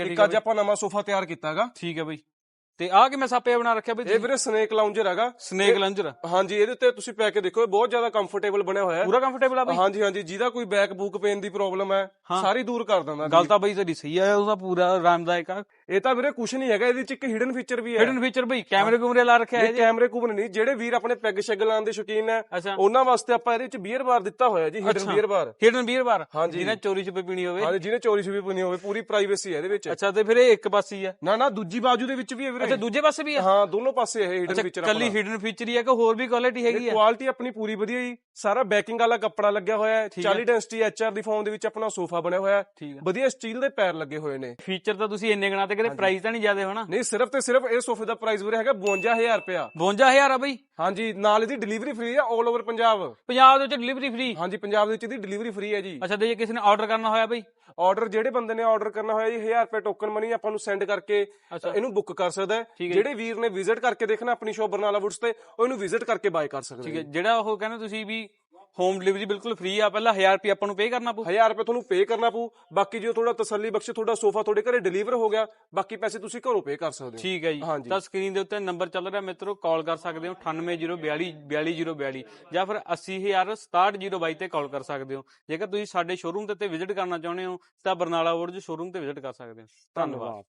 ਇੱਕ ਅੱਜ ਆਪਾਂ ਨਵਾਂ ਸੋਫਾ ਤਿਆਰ ਕੀਤਾਗਾ ਠੀਕ ਹੈ ਬਈ। ਤੇ ਆਹ ਕਿਵੇਂ ਸਾਪੇ ਬਣਾ ਰੱਖਿਆ ਬਈ ਇਹ ਵੀਰੇ ਸਨੇਕ ਲਾਉਂਜਰ ਹੈਗਾ। ਸਨੇਕ ਲੰਜਰ ਹਾਂਜੀ ਇਹਦੇ ਉੱਤੇ ਤੁਸੀਂ ਪੈ ਕੇ ਦੇਖੋ ਇਹ ਬਹੁਤ ਜ਼ਿਆਦਾ ਕੰਫਰਟੇਬਲ ਬਣਿਆ ਹੋਇਆ ਹੈ। ਪੂਰਾ ਕੰਫਰਟੇਬਲ ਆ ਬਈ? ਹਾਂਜੀ ਹਾਂਜੀ ਜਿਹਦਾ ਕੋਈ ਬੈਕ ਬੂਕ ਪੇਨ ਦੀ ਪ੍ਰੋਬਲਮ ਹੈ ਹਾਂ। ਸਾਰੀ ਦੂਰ ਕਰ ਦਿੰਦਾ ਗੱਲ ਤਾਂ ਬਈ ਤੇਰੀ ਸਹੀ ਆ ਉਹਦਾ ਪੂਰਾ ਆਰਾਮਦਾਇਕ ਆ। ਇਹ ਤਾਂ ਵੀਰੇ ਕੁਝ ਨਹੀਂ ਹੈਗਾ ਇਹਦੇ ਚ ਇੱਕ ਹਿਡਨ ਫੀਚਰ ਵੀ ਹੈ। ਹਿਡਨ ਫੀਚਰ ਬਈ ਕੈਮਰੇ ਕੂਮਰੇ ਲਾ ਰੱਖਿਆ ਹੈ ਕੈਮਰੇ ਕੂਮਰੇ ਨਹੀਂ ਜਿਹੜੇ ਵੀਰ ਆਪਣੇ ਪੈਗ ਸ਼ੈਗ ਲਾਉਣ ਦੇ ਸ਼ੌਕੀਨ ਹੈ ਉਹਨਾਂ ਵਾਸਤੇ ਆਪਾਂ ਇਹਦੇ ਚ ਬੀਅਰ ਬਾਰ ਦਿੱਤਾ ਹੋਇਆ ਜੀ hidden. Beer bar hidden beer bar ਹਾਂਜੀ। ਜਿਹਨੇ ਚੋਰੀ ਛੁਪੇ ਪੀਣੀ ਹੋਵੇ। ਹਾਂਜੀ ਜਿਹਨੇ ਚੋਰੀ ਛੁਪੀ ਪੁਣੀ ਹੋਵੇ ਪੂਰੀ ਪ੍ਰਾਈਵੇਸੀ ਹੈ ਇਹਦੇ ਵਿੱਚ। ਅੱਛਾ ਤੇ ਫਿਰ ਇਹ ਇੱਕ ਪਾਸੇ ਹੀ ਆ। ਨਾ ਨਾ ਦੂਜੀ ਬਾਜੂ ਦੇ ਵਿੱਚ ਵੀ ਹੈ ਅੱਛਾ ਦੂਜੇ ਪਾਸੇ ਵੀ ਆ। ਹਾਂ ਦੋਨੋਂ ਪਾਸੇ ਇਹ ਹਿਡਨ ਫੀਚਰ ਕੱਲੀ ਹਿਡਨ ਫੀਚਰ ਹੀ ਆ ਕਿ ਹੋਰ ਵੀ ਕੁਆਲਿਟੀ ਹੈਗੀ ਆ? ਕੁਆਲਿਟੀ ਆਪਣੀ ਪੂਰੀ ਵਧੀਆ ਜੀ। ਸਾਰਾ ਬੈਕਿੰਗ ਵਾਲਾ ਕੱਪੜਾ ਲੱਗਿਆ ਹੋਇਆ ਹੈ। ਠੀਕ ਹੈ। 40 ਡੈਂਸਿਟੀ ਐਚਆਰ ਦੀ ਫਾਰਮ ਦੇ ਵਿੱਚ ਆਪਣਾ ਸੋਫਾ ਬਣਿਆ ਹੋਇਆ ਹੈ। ਵਧੀਆ ਸਟੀਲ ਦੇ ਪੈਰ ਲੱਗੇ ਹੋਏ ਨੇ। ਫੀਚਰ ਤਾਂ ਤੁਸੀਂ ਇੰਨੇ ਗਣਾ ਤੇ ਕਿਤੇ ਪ੍ਰਾਈਸ ਤਾਂ ਨਹੀਂ ਜ਼ਿਆਦਾ ਹੋਣਾ? ਨਹੀਂ ਸਿਰਫ ਤੇ ਸਿਰਫ ਇਹ ਸੋਫੇ ਦਾ ਪ੍ਰਾਈਸ ਵੀਰੇ ਹੈਗਾ 52000 ਰੁਪਇਆ। 52000 ਆ ਬਈ। ਹਾਂਜੀ ਨਾਲ ਇਹਦੀ ਡਿਲੀਵਰੀ ਫ੍ਰੀ ਹੈ 올 ਓਵਰ ਪੰਜਾਬ। ਪੰਜਾਬ ਦੇ ਵਿੱਚ ਡਿਲੀਵਰੀ ਫ੍ਰੀ ਹਾਂਜੀ ਪੰਜਾਬ ਦੇ ਵਿੱਚ ਇਹਦੀ ਡਿਲੀਵਰੀ ਫ੍ਰੀ ਹੈ ਜੀ। ਅੱਛਾ ਤੇ ਜੇ ਕਿਸੇ ਨੇ ਆਰਡਰ ਕਰਨਾ ਹੋਇਆ ਬਈ? ਆਰਡਰ ਜਿਹੜੇ ਬੰਦੇ ਨੇ ਆਰਡਰ ਕਰਨਾ ਹੋਇਆ ਜੀ 1000 ਰੁਪਏ ਟੋਕਨ ਮਨੀ ਆਪਾਂ ਨੂੰ ਸੈਂਡ ਕਰਕੇ ਇਹਨੂੰ ਬੁੱਕ ਕਰ ਸਕਦਾ ਹੈ। ਜਿਹੜੇ ਵੀਰ ਨੇ ਵਿਜ਼ਿਟ ਕਰਕੇ ਦੇਖਣਾ ਆਪਣੀ ਸ਼ੋਪ ਬਰਨਾਲਾ ਵੁੱਡਸ ਤੇ ਉਹ ਇਹਨੂੰ ਵਿਜ਼ਿਟ ਕਰਕੇ ਬਾਏ ਕਰ ਸਕਦੇ ਠੀਕ ਹੈ ਜਿਹੜਾ ਉਹ ਕਹਿੰਦੇ ਤੁਸੀਂ ਵੀ ਹੋਮ ਡਿਲੀਵਰੀ ਬਿਲਕੁਲ ਫ੍ਰੀ ਆ ਪਹਿਲਾਂ 1000 ਰੁਪਏ ਆਪਾਂ ਨੂੰ ਪੇ ਕਰਨਾ ਪਊ। 1000 ਰੁਪਏ ਤੁਹਾਨੂੰ ਪੇ ਕਰਨਾ ਪਊ। ਬਾਕੀ ਜੋ ਥੋੜਾ ਤਸੱਲੀ ਬਖਸ਼ ਤੁਹਾਡਾ ਸੋਫਾ ਤੁਹਾਡੇ ਘਰੇ ਡਿਲੀਵਰ ਹੋ ਗਿਆ ਬਾਕੀ ਪੈਸੇ ਤੁਸੀਂ ਘਰੋਂ ਪੇ ਕਰ ਸਕਦੇ ਹੋ। ਠੀਕ ਹੈ ਜੀ। ਤਾਂ ਸਕਰੀਨ ਦੇ ਉੱਤੇ ਨੰਬਰ ਚੱਲ ਰਿਹਾ ਮਿੱਤਰੋ ਕਾਲ ਕਰ ਸਕਦੇ ਹੋ 98042 42042 ਜਾਂ ਫਿਰ 80067 ਤੇ ਕਾਲ ਕਰ ਸਕਦੇ ਹੋ। ਜੇਕਰ ਤੁਸੀਂ ਸਾਡੇ ਸ਼ੋਰੂਮ ਤੇ ਵਿਜ਼ਿਟ ਕਰਨਾ ਚਾਹੁੰਦੇ ਹੋ ਤਾਂ ਬਰਨਾਲਾ ਵੋਰਡ ਸ਼ੋਰੂਮ ਤੇ ਵਿਜ਼ਿਟ ਕਰ ਸਕਦੇ ਹੋ। ਧੰਨਵਾਦ।